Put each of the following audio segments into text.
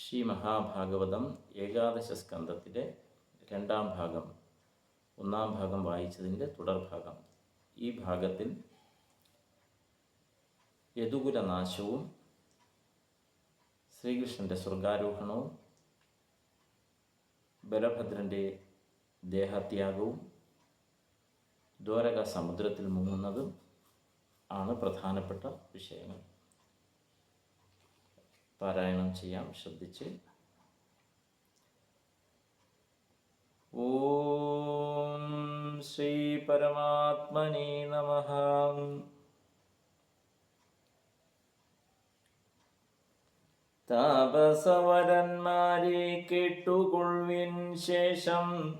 ശ്രീ മഹാഭാഗവതം ഏകാദശ സ്കന്ധത്തിലെ രണ്ടാം ഭാഗം ഒന്നാം ഭാഗം വായിച്ചതിന്റെ തുടർഭാഗം. ഈ ഭാഗത്തിൽ യദുകുലനാശവും ശ്രീകൃഷ്ണന്റെ സ്വർഗാരോഹണവും ബലഭദ്രന്റെ ദേഹത്യാഗവും ദ്വാരക സമുദ്രത്തിൽ മുങ്ങുന്നതും ആണ് പ്രധാനപ്പെട്ട വിഷയങ്ങൾ. പാരായണം ചെയ്യാം ശ്രദ്ധിച്ച്. ഓം ശ്രീ പരമാത്മനി നമ. താപസവരന്മാരെ കേട്ടുകൊള്ളിൻ ശേഷം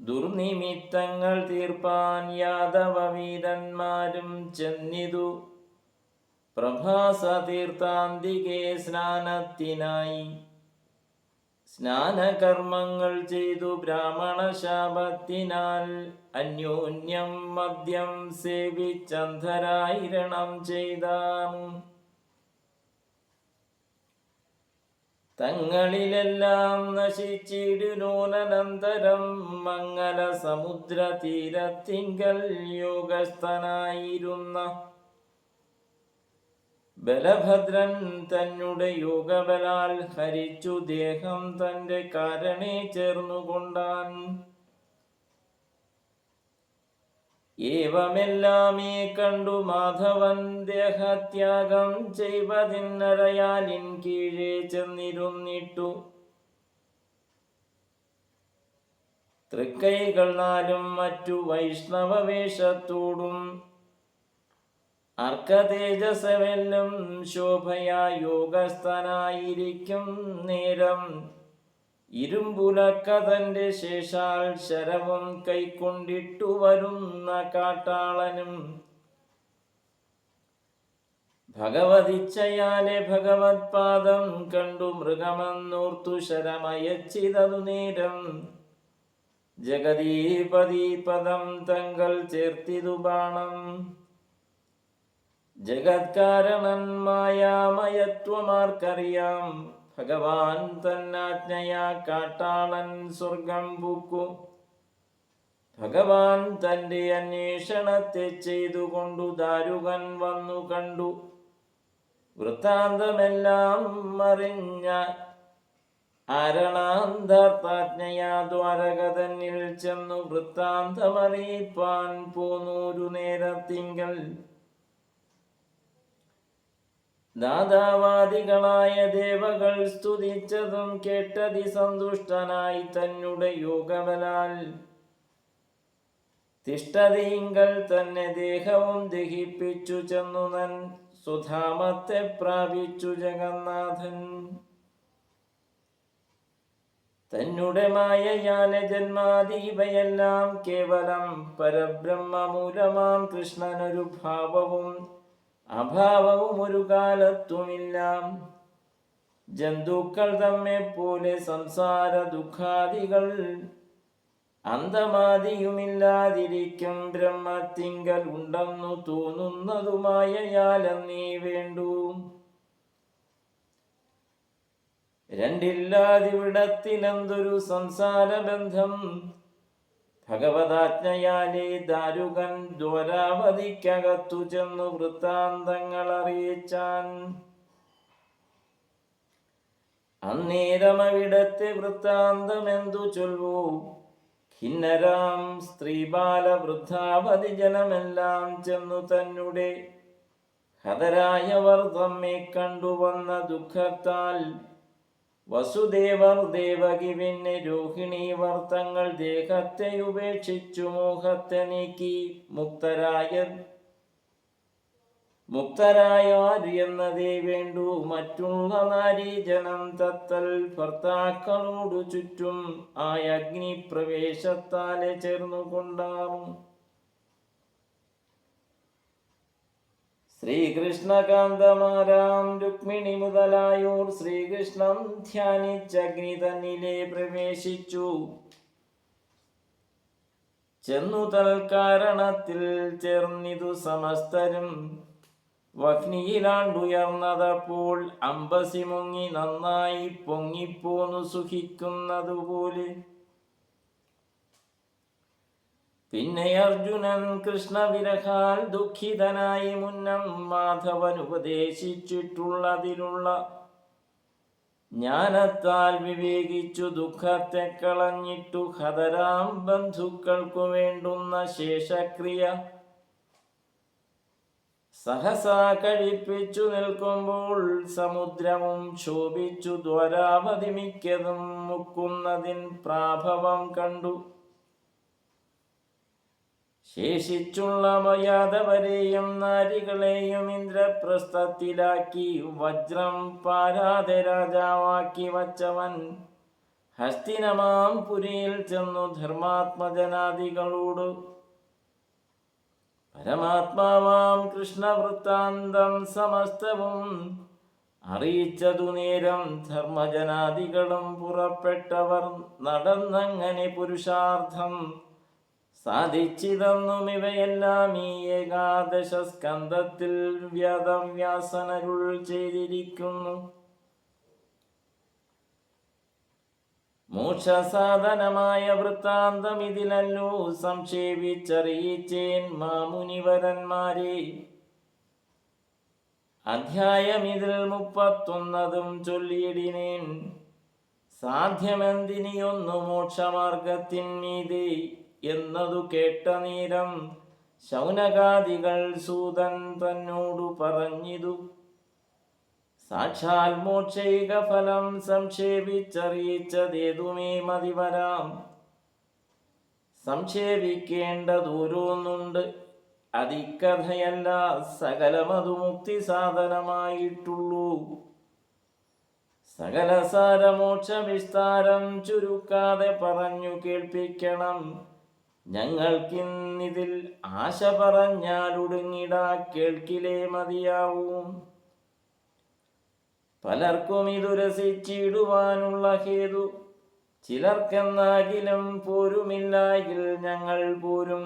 ദുർനിമിത്തങ്ങൾ തീർപ്പാൻ യാദവ വീരന്മാരും ചെന്നിതു. പ്രഭാസ തീർത്ഥാന്തികെ സ്നാനത്തിനായി. സ്നാനകർമ്മങ്ങൾ ചെയ്തു ബ്രാഹ്മണ ശാപത്തിനാൽ അന്യോന്യം മദ്യം സേവിച്ചന്ധരായിരണം ചെയ്താൻ. തങ്ങളിലെല്ലാം നശിച്ചിടുനൂനന്തരം മംഗല സമുദ്ര തീരത്തിങ്കൽ യോഗസ്ഥനായിരുന്ന ബലഭദ്രൻ തന്നെ യോഗബലാൽ ഹരിച്ചു ദേഹം തന്റെ കാരണേ ചേർന്നുകൊണ്ടാൻ. ഏവമെല്ലാമേ കണ്ടു മാധവൻ ദേഹത്യാഗം ചെയ്വതിന്നരയാലിൻ കീഴേ ചെന്നിരുന്നിട്ടു. തൃക്കൈകൾ നാലും മറ്റു വൈഷ്ണവ വേഷത്തോടും അർക്കതേജസവെല്ലും ശോഭയാ യോഗസ്ഥനായിരിക്കും നേരം. ഇരുമ്പുലക്കതന്റെ ശേഷാൽ ശരവും കൈക്കൊണ്ടിട്ടു വരുന്ന കാട്ടാളനും. ഭഗവതിച്ചയാലെ ഭഗവത് പാദം കണ്ടു മൃഗമെന്നോർത്തു ശരമയച്ചിതതു നേരം. ജഗദീപതി പദം തങ്ങൾ ചേർത്തിതു ബാണം. ജഗത്കാരണൻ മായാമയത്വമാർക്കറിയാം. ഭഗവാൻ തന്നാജ്ഞയാ കാട്ടാളൻ സ്വർഗം പൂക്കു. ഭഗവാൻ തന്റെ അന്വേഷണത്തെ ചെയ്തുകൊണ്ടു ദാരുകൻ വന്നു കണ്ടു. വൃത്താന്തമെല്ലാം അറിഞ്ഞ ആരണാന്തർത്താജ്ഞയാ ദ്വാരക ചെന്നു വൃത്താന്തമറിയിപ്പാൻ പോന്നൂരു നേരത്തിങ്കൽ. ദാതാവാദികളായ ദേവകൾ സ്തുതിച്ചതും കേട്ടതി സന്തുഷ്ടനായി തന്നെ യോഗബലാൽ തിഷ്ടതീങ്കൽ തന്നെ ദേഹവും ദഹിപ്പിച്ചു ചെന്നു നൻ. സുധാമത്തെ പ്രാപിച്ചു ജഗന്നാഥൻ. തന്നെ മായയാന ജന്മാദീപയെല്ലാം കേവലം പരബ്രഹ്മമൂലമാം കൃഷ്ണനൊരു ഭാവവും അഭാവവും ഒരു കാലത്തുമില്ല ജന്തുക്കൾ തമ്മെ പോലെ സംസാര ദുഃഖാദികൾ അന്തമാതിയുമില്ലാതിരിക്കും ബ്രഹ്മത്തിങ്കൽ ഉണ്ടെന്നു തോന്നുന്നതുമായ യാലെന്നീ വേണ്ടു. രണ്ടില്ലാതിവിടത്തിലെന്തൊരു സംസാര ബന്ധം ഭഗവതാജ്ഞയാലെ ദാരുകൻ ദ്വരാവതിക്കകത്തു ചെന്നു വൃത്താന്തങ്ങൾ അറിയിച്ചാൻ. അന്നേരമവിടത്തെ വൃത്താന്തമെന്തു ചൊല്ലൂ ഖിന്നരാം സ്ത്രീബാല വൃദ്ധാവതി ജനമെല്ലാം ചെന്നു തന്നെ ഹതരായവർ തമ്മെ കണ്ടുവന്ന ദുഃഖത്താൽ വസുദേവർ ദേവകി പിന്നെ രോഹിണി വർത്തങ്ങൾ ദേഹത്തെ ഉപേക്ഷിച്ചു മോഹത്തെ നീക്കി. മുക്തരായ മുക്തരായാർ എന്നതേ വേണ്ടു. മറ്റുള്ള നാരീജനം തത്തൽ ഭർത്താക്കളോടു ചുറ്റും ആ അഗ്നിപ്രവേശത്താലെ ചേർന്നുകൊണ്ടാറും ശ്രീകൃഷ്ണകാന്തമാരാം രുക്മിണി മുതലായോർ ശ്രീകൃഷ്ണം ധ്യാനിച്ചഗ്നി തന്നിലെ പ്രവേശിച്ചു. ചെന്നു തൽക്കാരണത്തിൽ ചേർന്നിതു സമസ്തരും. വഗ്നിയിലാണ്ടുയർന്നതപ്പോൾ അമ്പസി മുങ്ങി നന്നായി പൊങ്ങിപ്പോന്നു സുഖിക്കുന്നതുപോലെ. പിന്നെ അർജുനൻ കൃഷ്ണവിരഹാൽ ദുഃഖിതനായി മുന്നം മാധവൻ ഉപദേശിച്ചിട്ടുള്ളതിലുള്ള ജ്ഞാനത്താൽ വിവേകിച്ചു ദുഃഖത്തെ കളഞ്ഞിട്ടു ഹതരാം ബന്ധുക്കൾക്കു വേണ്ടുന്ന ശേഷക്രിയ. സഹസാ കഴിപ്പിച്ചു നിൽക്കുമ്പോൾ സമുദ്രവും ശോഭിച്ചു ദ്വരാപതിമിക്കതും മുക്കുന്നതിൻ പ്രാഭവം കണ്ടു. ശേഷിച്ചുള്ള യാദവരെയും നാരികളെയും ഇന്ദ്രപ്രസ്ഥത്തിലാക്കി വജ്രം പാരാതെ രാജാവാക്കി വച്ചവൻ. ഹസ്തിനമാം പുരിയിൽ ചെന്നു ധർമാത്മജനാദികളോട് പരമാത്മാവാം കൃഷ്ണവൃത്താന്തം സമസ്തവും അറിയിച്ചതു നേരം ധർമ്മജനാദികളും പുറപ്പെട്ടവർ നടന്നങ്ങനെ പുരുഷാർത്ഥം സാധിച്ചിതെന്നും ഇവയെല്ലാം ഈ ഏകാദശ സ്കന്ധത്തിൽ വ്യാസനരുൾ ചെയ്തിരിക്കുന്നു. മോക്ഷസാധനമായ വൃത്താന്തം ഇതിലല്ലോ സംക്ഷേപിച്ചറിയിച്ചേൻ മാമുനിവരന്മാരെ. അധ്യായം ഇതിൽ മുപ്പത്തൊന്നതും ചൊല്ലിയിടിനേൻ. സാധ്യമെന്തിനിയൊന്നു മോക്ഷമാർഗത്തിന്മീതേ എന്നതു കേട്ട നേരം ശൗനകാദികൾ സൂതൻ തന്നോടു പറഞ്ഞിതു. സാക്ഷാൽ മോക്ഷൈക ഫലം സംക്ഷേപിച്ചറിയിച്ചതേതുമേ മതിവരാം സംക്ഷേപിക്കേണ്ടതോരോന്നുണ്ട്. അതിക്കഥയല്ല സകലമതു മുക്തി സാധനമായിട്ടുള്ളൂ. സകല സാരമോക്ഷ വിസ്താരം ചുരുക്കാതെ പറഞ്ഞു കേൾപ്പിക്കണം. ഞങ്ങൾക്കിന്നിതിൽ ആശ പറഞ്ഞാലുടുങ്ങിടാ കേൾക്കിലേ മതിയാവും. പലർക്കും ഇതു രസിച്ചിടുവാനുള്ള ഹേതു. ചിലർക്കെന്നാകിലും പോരുമില്ലായിൽ ഞങ്ങൾ പോരും.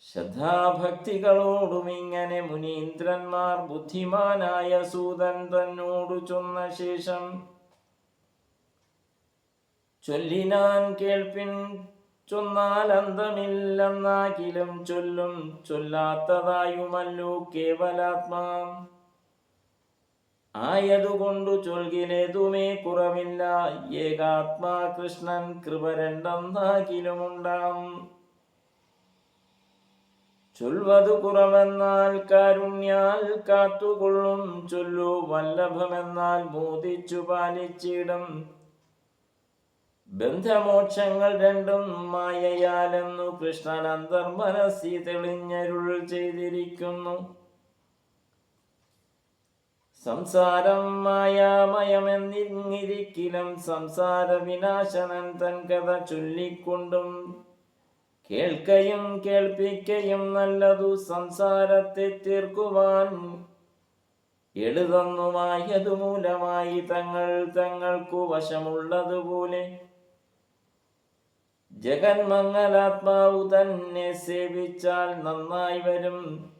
ശ്രദ്ധാഭക്തികളോടും ഇങ്ങനെ മുനീന്ദ്രന്മാർ ബുദ്ധിമാനായ സൂതൻ തന്നോടു ചൊന്ന ശേഷം ചൊല്ലിനാൻ കേൾപ്പിൻ ചൊന്നാൽ അന്തമില്ലെന്നാകിലും ചൊല്ലും ചൊല്ലാത്തതായുമല്ലോ കേവലാത്മാ. ആയതുകൊണ്ടു ചൊൽകിലേതുമേ കുറവില്ല. ഏകാത്മാ കൃഷ്ണൻ കൃപ രണ്ടെന്നാകിലുമുണ്ടാം. ചൊൽവതു കുറവെന്നാൽ കാരുണ്യാൽ കാത്തുകൊള്ളും. ചൊല്ലു വല്ലഭമെന്നാൽ മോദിച്ചു പാലിച്ചിടും. ബന്ധമോക്ഷങ്ങൾ രണ്ടും മായയാലെന്നു കൃഷ്ണൻ അന്തർമനസ്സി തെളിഞ്ഞരുൾ ചെയ്തിരിക്കുന്നു. സംസാരം മായാമയമെന്നിരിക്കിലും സംസാര വിനാശനൻ തൻ കഥ ചൊല്ലിക്കൊണ്ടും കേൾക്കയും കേൾപ്പിക്കയും നല്ലതു സംസാരത്തെ തീർക്കുവാൻ എഴുതന്നുമായതു മൂലമായി തങ്ങൾ തങ്ങൾക്കു വശമുള്ളതുപോലെ ജഗന്മംഗലാത്മാവു തന്നെ സേവിച്ചാൽ നന്നായി വരും.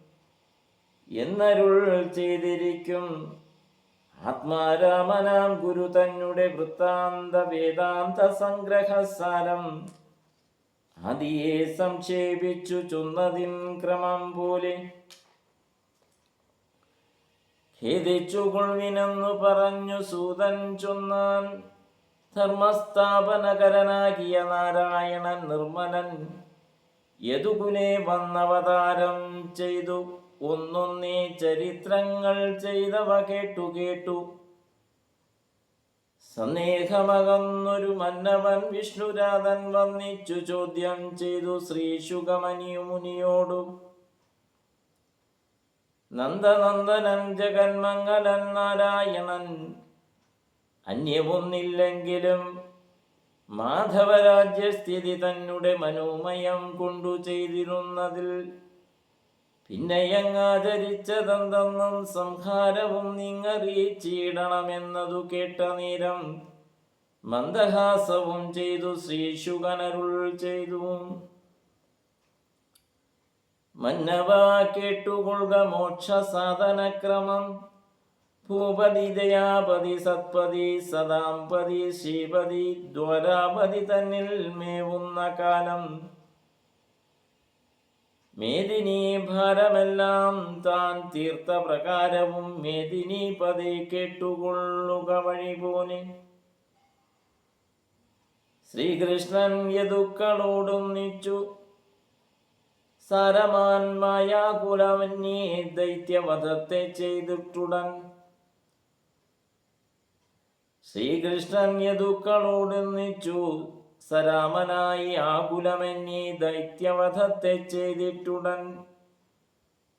എന്നരുൾ ചെയ്തിരിക്കും. ആത്മാരാമനാം ഗുരു തന്നെ വൃത്താന്ത വേദാന്ത സംഗ്രഹസാരം. അതിയെ സംക്ഷേപിച്ചു ചൊന്നതിൻ ക്രമം പോലെ. ഖേദിച്ചുകൊള്ളിനെന്നു പറഞ്ഞു സൂതൻ ചൊന്നാൻ. ധർമ്മസ്ഥാപനകരനാകിയ നാരായണൻ നിർമ്മലൻ യദുകുലെ വന്നവതാരം ചെയ്തു. ഒന്നൊന്നേ ചരിത്രങ്ങൾ ചെയ്തവ കേട്ടു കേട്ടു. സന്ദേഹമകന്നൊരു മന്നവൻ വിഷ്ണുരാധൻ വന്നിച്ചു ചോദ്യം ചെയ്തു ശ്രീശുഗമനിയു മുനിയോടു നന്ദനന്ദനൻ ജഗന്മംഗലൻ നാരായണൻ അന്യമൊന്നില്ലെങ്കിലും മാധവരാജ്യസ്ഥിതി തന്നെ മനോമയം കൊണ്ടു ചെയ്തിരുന്നതിൽ പിന്നെയങ്ങാചരിച്ചതെന്തെന്നും സംഹാരവും നിങ്ങറിയിച്ചിടണമെന്നതു കേട്ട നേരം മന്ദഹാസവും ചെയ്തു ശ്രീശുകനരുൾ ചെയ്തു. മന്നവ കേട്ടുകൊള്ളുക മോക്ഷ സാധനക്രമം ഭൂപതി ദയാപതി സത്പതി സദാംപതി ശ്രീപതി ദ്വാരാപതി തന്നിൽ മേവുന്ന കാലം. മേദിനി ഭാരമെല്ലാം താൻ തീർത്ത പ്രകാരവും മേദിനി പതി കേട്ടുകൊള്ളുക വഴി പോലെ. ശ്രീകൃഷ്ണൻ യദുക്കളോടും നിച്ചു സരമാൻ മായാകുലമന്യേ ദൈത്യവധത്തെ ചെയ്തിട്ടുടൻ. ശ്രീകൃഷ്ണൻ യദുക്കളോടൊന്നിച്ചു സരാമനായി ആകുലമെന്നീ ദൈത്യവധത്തെ ചെയ്തിട്ടുടൻ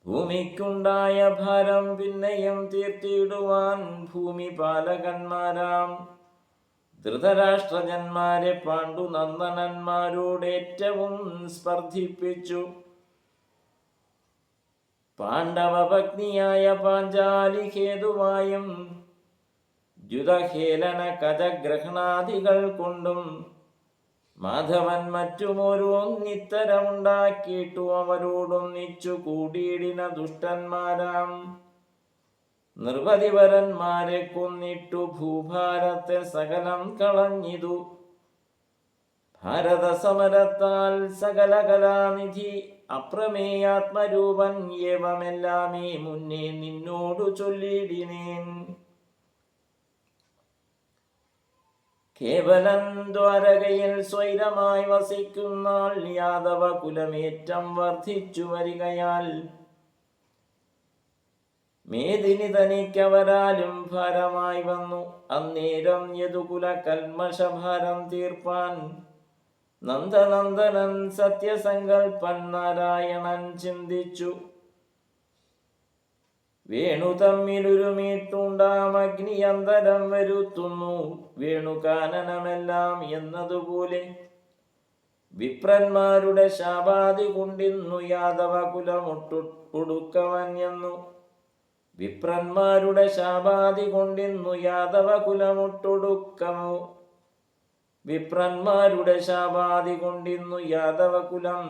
ഭൂമിക്കുണ്ടായ ഭാരം പിന്നെയും തീർത്തിയിടുവാൻ ഭൂമി പാലകന്മാരാം ധൃതരാഷ്ട്രജന്മാരെ പാണ്ഡുനന്ദനന്മാരോട് ഏറ്റവും സ്പർദ്ധിപ്പിച്ചു. പാണ്ഡവഭഗ്നിയായ പാഞ്ചാലി ഹേതുവായും ദ്യുതഹേലന കജഗ്രഹണാദികൾ കൊണ്ടും മാധവൻ മറ്റുമോരോന്നിത്തരമുണ്ടാക്കിയിട്ടു അവരോടൊന്നിച്ചു കൂടിയിടിന ദുഷ്ടന്മാരാം. നിർവധിവരന്മാരെ കൊന്നിട്ടു ഭൂഭാരത്തെ സകലം കളഞ്ഞിതു. ഭാരത സമരത്താൽ സകല കലാനിധി അപ്രമേയാത്മരൂപൻ ഏവമെല്ലാമേ മുന്നേ നിന്നോടു ചൊല്ലിടിനേൻ കേവലം ദ്വാരകയിൽ സ്വൈരമായി വസിക്കുന്ന യാദവ കുലമേറ്റം വർദ്ധിച്ചു വരികയാൽ മേദിനി തനിക്കവരാലും ഭാരമായി വന്നു. അന്നേരം യദുകുല കൽമഷഭാരം തീർപ്പാൻ നന്ദനന്ദനൻ സത്യസങ്കൽപ്പൻ നാരായണൻ ചിന്തിച്ചു. വേണു തമ്മിലുരുമീട്ടുണ്ടാം അഗ്നിയന്തരം വരുത്തുന്നു. വേണുകാനനമെല്ലാം എന്നതുപോലെ വിപ്രന്മാരുടെ ശാപാതി കൊണ്ടിന്നു യാദവ കുലമൊട്ടു എന്നു വിപ്രന്മാരുടെ ശാപാതി കൊണ്ടിന്നു യാദവ കുലമൊട്ടൊടുക്കമോ വിപ്രന്മാരുടെ ശാപാതി കൊണ്ടിന്നു യാദവ കുലം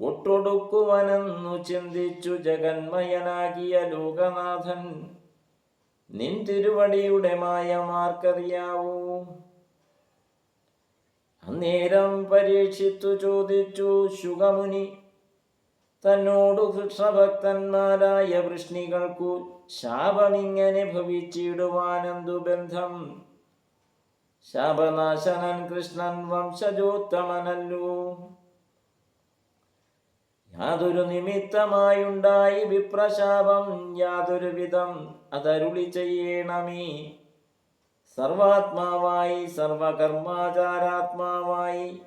ഒട്ടൊടുക്കുവനെന്നു ചിന്തിച്ചു ജഗന്മയനാകിയ ലോകനാഥൻ. നിൻ തിരുവടിയുടെ മായമാർക്കറിയാവൂ അന്നേരം പരീക്ഷിച്ചു ചോദിച്ചു ശുഗമുനി തന്നോടു കൃഷ്ണഭക്തന്മാരായ വൃഷ്ണികൾക്കു ശാപമിങ്ങനെ ഭവിച്ചിടുവാനെന്തു ബന്ധം? ശാപനാശനൻ കൃഷ്ണൻ വംശജോത്തമനല്ലോ. യാതൊരു നിമിത്തമായുണ്ടായി വിപ്രശാപം യാതൊരു വിധം അതരുളി ചെയ്യണമേ. സർവാത്മാവായി സർവകർമാചാരാത്മാവായി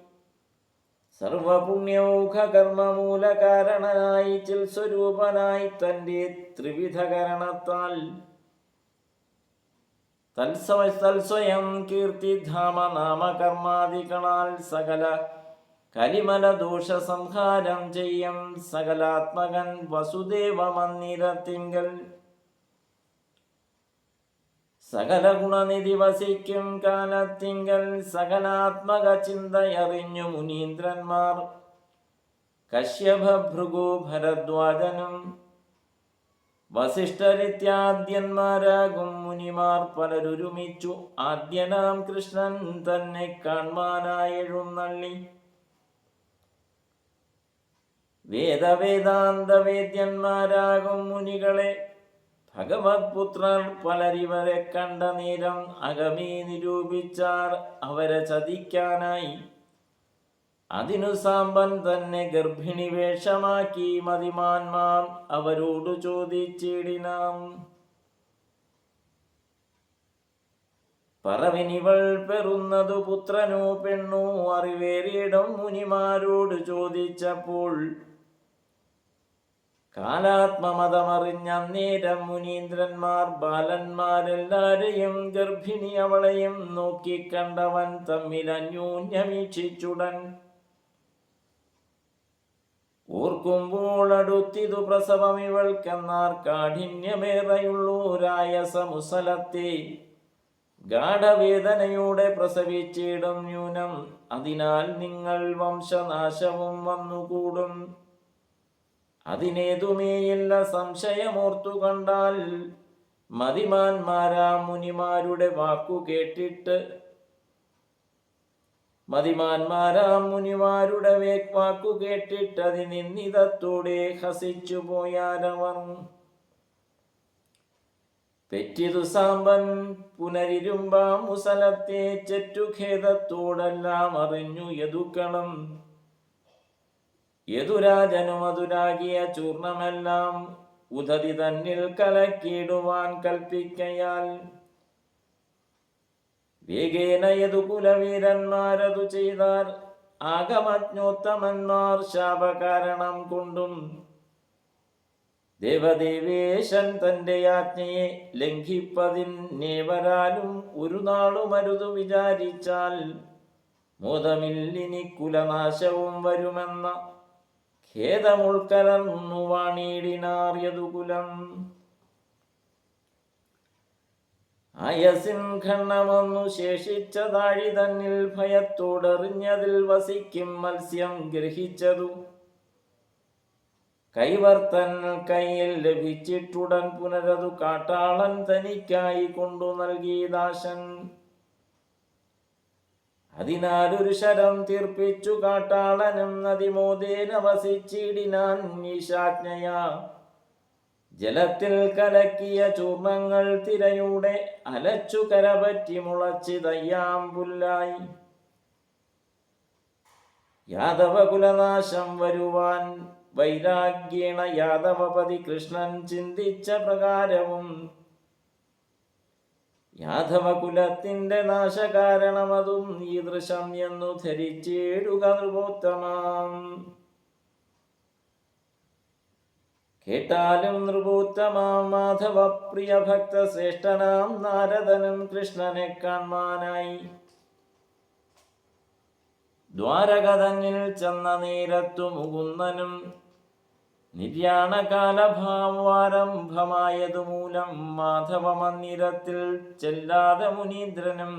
സർവപുണ്യൗഖകർമ്മമൂലകാരണനായി ചിൽ സ്വരൂപനായി തന്റെ ത്രിവിധകരണത്താൽ. തത്സവ തൽസ്വയം കീർത്തിധാമ നാമകർമാദികളാൽ സകല കലിമല ദോഷ സംഹാരം ചെയ്യം സകലാത്മകൻ വസുദേവ മന്ദിരത്തിങ്കൽ സകല ഗുണനിധി വസിക്കും കാലത്തിങ്കൽ സകലാത്മക ചിന്തയറിഞ്ഞു മുനീന്ദ്രന്മാർ. കശ്യപ ഭൃഗു ഭരദ്വാജനും വസിഷ്ഠരിത്യാദ്യന്മാരാകും മുനിമാർ പലരുരുമിച്ചു. ആദ്യനാം കൃഷ്ണൻ തന്നെ കാൺമാനായെഴുന്നള്ളി. വേദവേദാന്തവേദ്യന്മാരാകും മുനികളെ. ഭഗവത് പുത്രർ പലരിവരെ കണ്ട നേരം അകമേ നിരൂപിച്ചാർ അവരെ ചതിക്കാനായി. അതിനു സാമ്പൻ തന്നെ ഗർഭിണി വേഷമാക്കി മതിമാന്മാർ അവരോട് ചോദിച്ചിടിനാം. പറവിനിവൾ പെറുന്നതു പുത്രനോ പെണ്ണോ അറിവേറിയിടം മുനിമാരോട് ചോദിച്ചപ്പോൾ കാലാത്മമതമറിഞ്ഞന്നേരം മുനീന്ദ്രന്മാർ ബാലന്മാരെല്ലാരെയും ഗർഭിണി അവളെയും നോക്കിക്കണ്ടവൻ തമ്മിൽ അന്യൂന്യമീക്ഷിച്ചുടൻ. ഓർക്കുമ്പോൾ അടുത്തിതു പ്രസവം ഇവൾക്കെന്നാർ കാഠിന്യമേറെയുള്ളൂരായ സമുസലത്തെ ഗാഠവേദനയോടെ പ്രസവിച്ചിടും ന്യൂനം അതിനാൽ നിങ്ങൾ വംശനാശവും വന്നുകൂടും. അതിനേതുമേയില്ല സംശയമോർത്തു കണ്ടാൽ മതിമാന്മാരാ മുനിമാരുടെ വാക്കു കേട്ടിട്ട് മതിമാന്മാരാ മുനിമാരുടെ വേക്വാക്കു വാക്കു കേട്ടിട്ട് അതിനിന്നിതത്തോടെ ഹസിച്ചു പോയാരവർ തെറ്റിതു സാമ്പൻ പുനരിരുമ്പാം മുസലത്തെ ചെറ്റുഖേദത്തോടെല്ലാം അറിഞ്ഞു യദുക്കളും യദുരാജനും അതുരാകിയ ചൂർണമെല്ലാം ഉദതി തന്നിൽ കലക്കിയിടുവാൻ കൽപ്പിക്കയാൽ. വേഗേന യദുകുലവീരന്മാരതു ചെയ്താൽ ആഗമജ്ഞോത്തമന്മാർ ശാപകാരണം കൊണ്ടും. ദേവദേവേശൻ തന്റെ ആജ്ഞയെ ലംഘിപ്പതിന്നേവരാലും ഒരു നാളുമരുതു വിചാരിച്ചാൽ മോദമില്ലിനി കുലനാശവും വരുമെന്ന ഖേദമുൾക്കലർന്നു വാണിയിടിനാറിയതു കുലം അയസിൻ ഖണ്ഡമൊന്നു ശേഷിച്ച താഴി തന്നിൽ ഭയത്തോടെറിഞ്ഞതിൽ വസിക്കും മത്സ്യം ഗ്രഹിച്ചതു. കൈവർത്തൻ കയ്യിൽ ലഭിച്ചിട്ടുടൻ പുനരതു കാട്ടാളൻ തനിക്കായി കൊണ്ടു നൽകി ദാശൻ. അതിനാലൊരു ശരം തീർപ്പിച്ചു കാട്ടാളനും നദിമോദേന വസിച്ചിടിനാൻ ഈശാജ്ഞയാ. ജലത്തിൽ കലക്കിയ ചൂർണങ്ങൾ തിരയുടെ അലച്ചു കരപറ്റി മുളച്ചിതയ്യാം പുല്ലായി യാദവ കുലനാശം വരുവാൻ വൈരാഗ്യേണ യാദവപതി കൃഷ്ണൻ ചിന്തിച്ച പ്രകാരവും യാദവ കുലത്തിന്റെ നാശകാരണമതും ദൃശം എന്നു ധരിച്ചിടുക നൃപോത്തമാം. കേട്ടാലും നൃപോത്തമാം മാധവ പ്രിയ ഭക്ത ശ്രേഷ്ഠനാം നാരദനും കൃഷ്ണനെ കാണാനായി ദ്വാരക തന്നിൽ ചെന്ന നേരത്തു മുകുന്ദനും നിര്യാണകാലഭാവാരംഭമായതു മൂലം മാധവ മന്ദിരത്തിൽ ചെല്ലാതെ മുനീന്ദ്രനും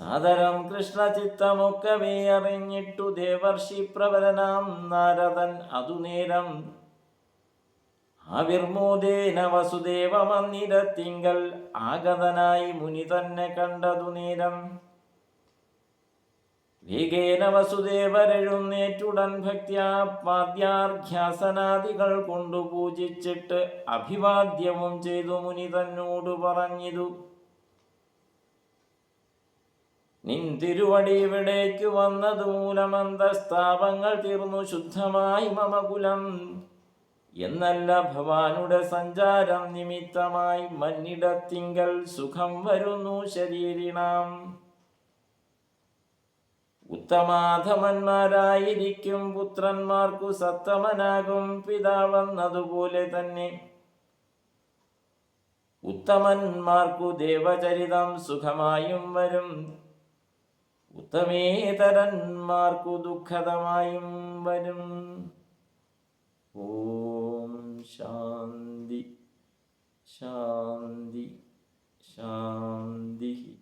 സാദരം കൃഷ്ണചിത്തമൊക്കവേ അറിഞ്ഞിട്ടു ദേവർഷി പ്രവരനാം നാരദൻ അതുനേരം. ആവിർമോദേന വസുദേവ മന്ദിരത്തിങ്കൽ ആഗതനായി മുനി തന്നെ കണ്ടതു നേരം വേഗേന വസുദേവരെഴുന്നേറ്റുടൻ ഭക്ത്യാ പാദ്യാർഘ്യാസനാദികൾ കൊണ്ടു പൂജിച്ചിട്ട് അഭിവാദ്യവും ചെയ്തു മുനി തന്നോട് പറഞ്ഞിതു. നിൻ തിരുവടി ഇവിടേക്ക് വന്നത് മൂലമന്തസ്താപങ്ങൾ തീർന്നു ശുദ്ധമായി മമകുലം. എന്നല്ല ഭവാനുടെ സഞ്ചാരം നിമിത്തമായി മന്നിടത്തിങ്കൽ സുഖം വരുന്നു ശരീരിണാം. ഉത്തമാധമന്മാരായിരിക്കും പുത്രന്മാർക്കു സത്തമനാകും പിതാവെന്നതുപോലെ തന്നെ. ഉത്തമന്മാർക്കു ദേവചരിതം സുഖമായും വരും. ഉത്തമേതരന്മാർക്കു ദുഃഖതമായും വരും. ഓം ശാന്തി ശാന്തി ശാന്തി.